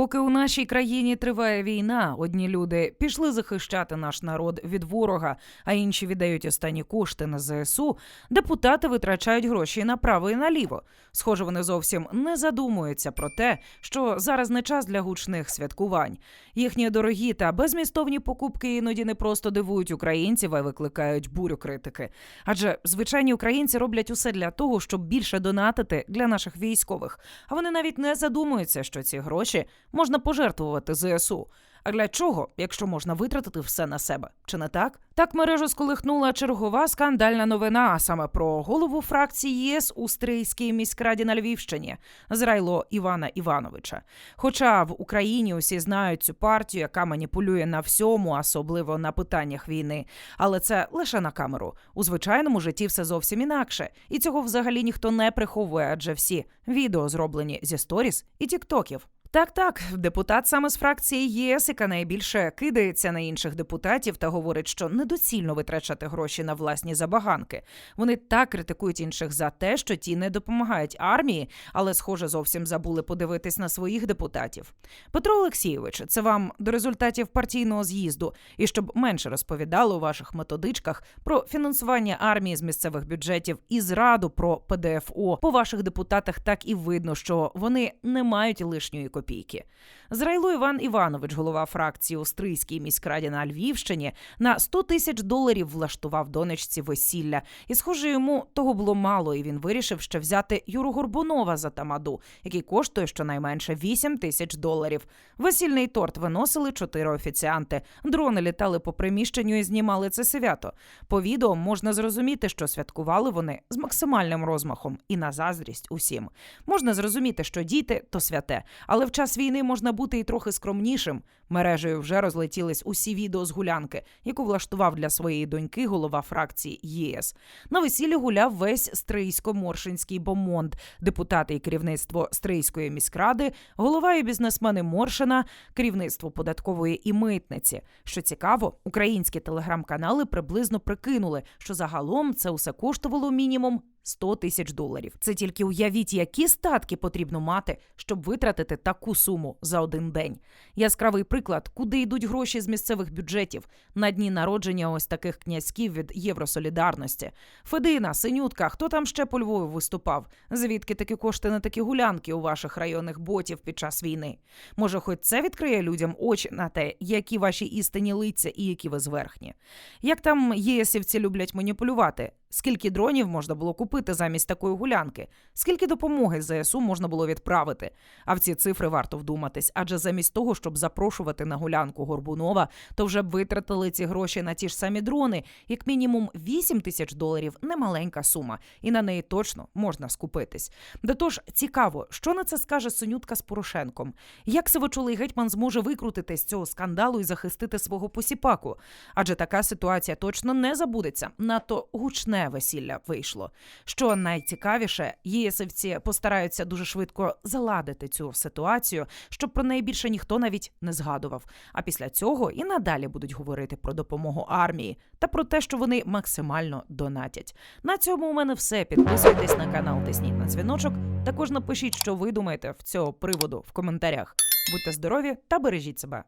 Поки у нашій країні триває війна, одні люди пішли захищати наш народ від ворога, а інші віддають останні кошти на ЗСУ. Депутати витрачають гроші направо і наліво. Схоже, вони зовсім не задумуються про те, що зараз не час для гучних святкувань. Їхні дорогі та безмістовні покупки іноді не просто дивують українців, а й викликають бурю критики. Адже звичайні українці роблять усе для того, щоб більше донатити для наших військових. А вони навіть не задумуються, що ці гроші можна пожертвувати ЗСУ. А для чого, якщо можна витратити все на себе? Чи не так? Так мережу сколихнула чергова скандальна новина, а саме про голову фракції ЄС у Стрийській міськраді на Львівщині Зрайло Івана Івановича. Хоча в Україні усі знають цю партію, яка маніпулює на всьому, особливо на питаннях війни. Але це лише на камеру. У звичайному житті все зовсім інакше, і цього взагалі ніхто не приховує, адже всі відео зроблені зі сторіс і тіктоків. Так, так, депутат саме з фракції ЄС, яка найбільше кидається на інших депутатів та говорить, що недоцільно витрачати гроші на власні забаганки. Вони так критикують інших за те, що ті не допомагають армії, але, схоже, зовсім забули подивитись на своїх депутатів. Петро Олексійович, це вам до результатів партійного з'їзду, і щоб менше розповідали у ваших методичках про фінансування армії з місцевих бюджетів і зраду про ПДФО. По ваших депутатах так і видно, що вони не мають лишньої копійки. Зрайло Іван Іванович, голова фракції у Стрийській міськраді на Львівщині, на 100 тисяч доларів влаштував донечці весілля. І, схоже, йому того було мало, і він вирішив ще взяти Юру Горбунова за тамаду, який коштує щонайменше 8 тисяч доларів. Весільний торт виносили чотири офіціанти. Дрони літали по приміщенню і знімали це свято. По відео можна зрозуміти, що святкували вони з максимальним розмахом і на заздрість усім. Можна зрозуміти, що діти то святе, але в час війни можна бути і трохи скромнішим. Мережею вже розлетілись усі відео з гулянки, яку влаштував для своєї доньки голова фракції ЄС. На весіллі гуляв весь стрийсько-моршинський бомонд, депутати і керівництво Стрийської міськради, голова і бізнесмени Моршина, керівництво податкової і митниці. Що цікаво, українські телеграм-канали приблизно прикинули, що загалом це усе коштувало мінімум 100 тисяч доларів. Це тільки уявіть, які статки потрібно мати, щоб витратити таку суму за один день. Яскравий приклад, куди йдуть гроші з місцевих бюджетів на дні народження ось таких князьків від Євросолідарності. Федина, Синютка, хто там ще по Львові виступав? Звідки такі кошти на такі гулянки у ваших районних ботів під час війни? Може, хоч це відкриє людям очі на те, які ваші істинні лиця і які ви зверхні? Як там єсівці люблять маніпулювати? Скільки дронів можна було купити замість такої гулянки? Скільки допомоги ЗСУ можна було відправити? А в ці цифри варто вдуматись, адже замість того, щоб запрошувати на гулянку Горбунова, то вже б витратили ці гроші на ті ж самі дрони. Як мінімум 8 тисяч доларів немаленька сума, і на неї точно можна скупитись. До тож цікаво, що на це скаже Сонютка з Порошенком. Як сивочолий гетьман зможе викрутити з цього скандалу і захистити свого посіпаку? Адже така ситуація точно не забудеться. Надто гучне весілля вийшло. Що найцікавіше, єсівці постараються дуже швидко заладити цю ситуацію, щоб про неї більше ніхто навіть не згадував. А після цього і надалі будуть говорити про допомогу армії та про те, що вони максимально донатять. На цьому у мене все. Підписуйтесь на канал, тисніть на дзвіночок. Також напишіть, що ви думаєте в цього приводу в коментарях. Будьте здорові та бережіть себе.